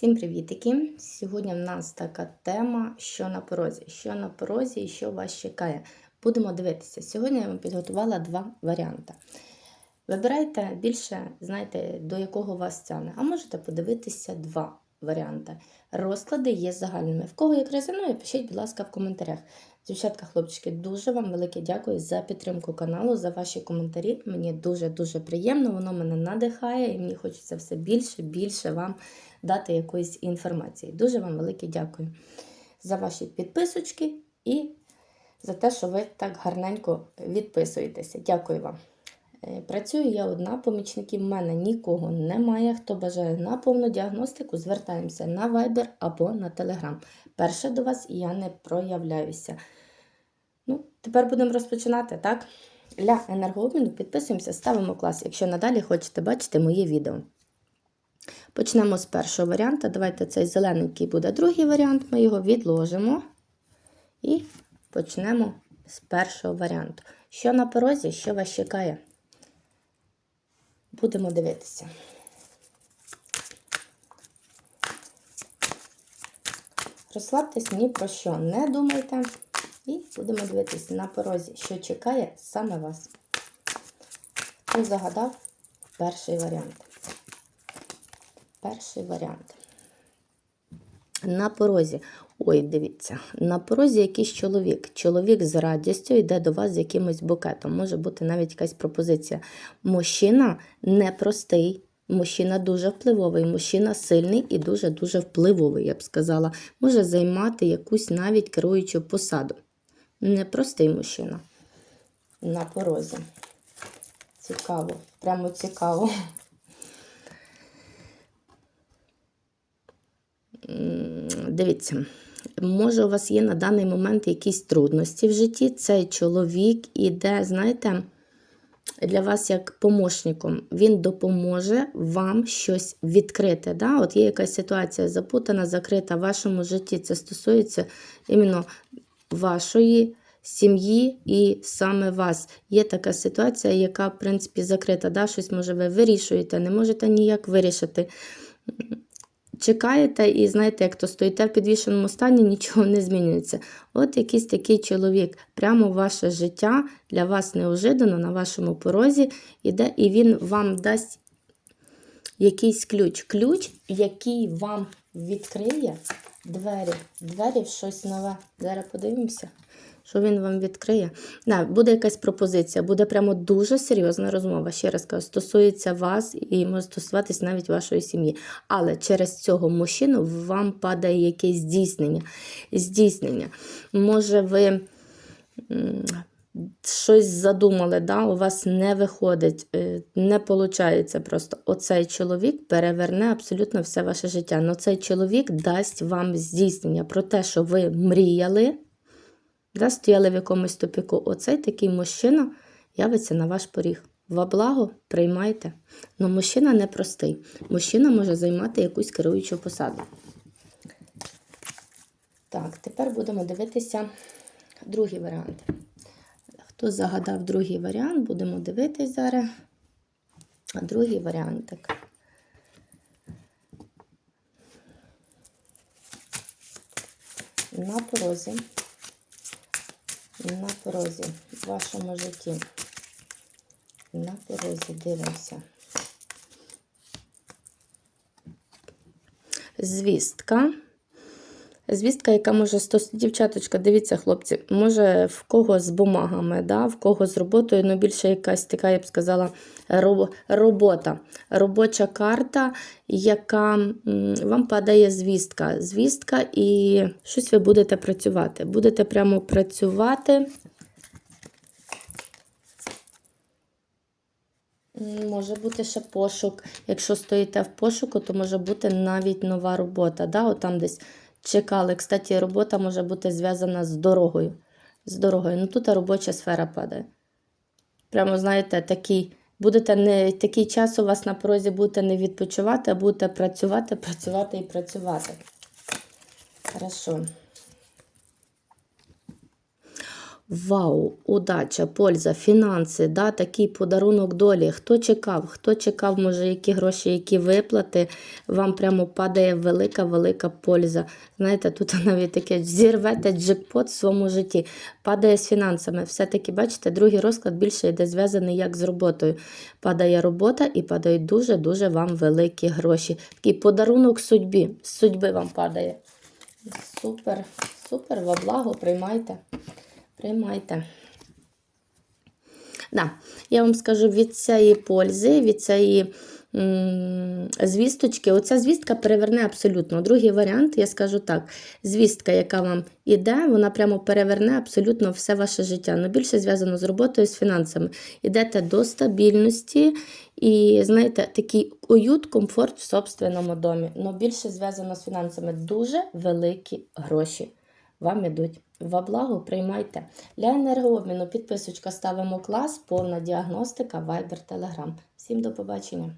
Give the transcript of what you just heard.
Всім привітики! Сьогодні в нас така тема, що на порозі. Що на порозі і що вас чекає. Будемо дивитися. Сьогодні я вам підготувала два варіанти. Вибирайте більше, знаєте, до якого вас тягне. А можете подивитися два варіанти. Розклади є загальними. В кого як резонує, пишіть, будь ласка, в коментарях. Дівчатка, хлопчики, дуже вам велике дякую за підтримку каналу, за ваші коментарі. Мені дуже-дуже приємно, воно мене надихає і мені хочеться все більше, більше вам дати якоїсь інформації. Дуже вам велике дякую за ваші підписочки і за те, що ви так гарненько відписуєтеся. Дякую вам. Е, Працюю я одна, помічників в мене нікого немає. Хто бажає на повну діагностику, звертаємося на Viber або на Telegram. Перше до вас я не проявляюся. Ну, тепер будемо розпочинати, так? Для енергообміну підписуємося, ставимо клас, якщо надалі хочете бачити моє відео. Почнемо з першого варіанту. Давайте цей зелененький буде другий варіант. Ми його відложимо і почнемо з першого варіанту. Що на порозі, що вас чекає? Будемо дивитися. Розслабтесь ні про що не думайте. І будемо дивитися на порозі, що чекає саме вас. Хто загадав перший варіант? Перший варіант. На порозі. Ой, дивіться, на порозі якийсь чоловік. Чоловік з радістю йде до вас з якимось букетом. Може бути навіть якась пропозиція. Мужчина непростий, мужчина дуже впливовий, мужчина сильний і дуже-дуже впливовий, я б сказала. Може займати якусь навіть керуючу посаду. Непростий мужчина. На порозі. Цікаво, прямо цікаво. Дивіться, може, у вас є на даний момент якісь трудності в житті. Цей чоловік іде, знаєте, для вас як помощником. Він допоможе вам щось відкрити. Да? От є якась ситуація запутана, закрита в вашому житті. Це стосується іменно вашої. Сім'ї і саме вас. Є така ситуація, яка, в принципі, закрита. Да? Щось, може, ви вирішуєте, не можете ніяк вирішити чекаєте і знаєте, як то стоїте в підвішеному стані, нічого не змінюється. От якийсь такий чоловік, прямо в ваше життя для вас неожиданно на вашому порозі іде, і він вам дасть якийсь ключ. Ключ, який вам відкриє двері, двері в щось нове. Зараз подивимося. Що він вам відкриє? Да, буде якась пропозиція, буде прямо дуже серйозна розмова. Ще раз кажу, стосується вас і може стосуватись навіть вашої сім'ї. Але через цього мужчину вам падає якесь здійснення. Здійснення. Може, ви щось задумали, да? у вас не виходить, е, не виходить просто. Оцей чоловік переверне абсолютно все ваше життя. Но цей чоловік дасть вам здійснення про те, що ви мріяли да, стояли в якомусь тупіку. Оцей такий мужчина явиться на ваш поріг. Во благо приймайте. Ну, мужчина непростий. Мужчина може займати якусь керуючу посаду. Так, тепер будемо дивитися другий варіант. Хто загадав другий варіант, будемо дивитись зараз. А Другий варіантик. На порозі на порозі в вашому житті. На порозі дивимося. Звістка. Звістка, яка може стосувати, дівчаточка, дивіться, хлопці, може в кого з бумагами, да, в кого з роботою, ну більше якась така, я б сказала, робота. Робоча карта, яка вам падає звістка. Звістка, і щось ви будете працювати. Будете прямо працювати. Може бути ще пошук. Якщо стоїте в пошуку, то може бути навіть нова робота. Да? От там десь чекали. Кстати, робота може бути зв'язана з дорогою. З дорогою. Ну тут робоча сфера падає. Прямо, знаєте, такий, будете не, такий час у вас на порозі будете не відпочивати, а будете працювати, працювати і працювати. Хорошо. Вау, удача, польза, фінанси, да, такий подарунок долі. Хто чекав? Хто чекав, може, які гроші, які виплати, вам прямо падає велика-велика польза. Знаєте, тут навіть таке зірвете джекпот в своєму житті. Падає з фінансами. Все-таки, бачите, другий розклад більше йде зв'язаний як з роботою. Падає робота і падають дуже-дуже вам великі гроші. Такий подарунок судьбі. З судьби вам падає. Супер, супер, во благо, приймайте. Приймайте. Да, я вам скажу від цієї пользи, від цієї звісточки. Оця звістка переверне абсолютно. Другий варіант, я скажу так: звістка, яка вам іде, вона прямо переверне абсолютно все ваше життя. Ну, більше зв'язано з роботою, з фінансами. Ідете до стабільності і, знаєте, такий уют, комфорт в собственному домі. Ну, більше зв'язано з фінансами. Дуже великі гроші вам ідуть. Во благо приймайте. Для енергообміну підписочка ставимо клас, повна діагностика, вайбер, телеграм. Всім до побачення.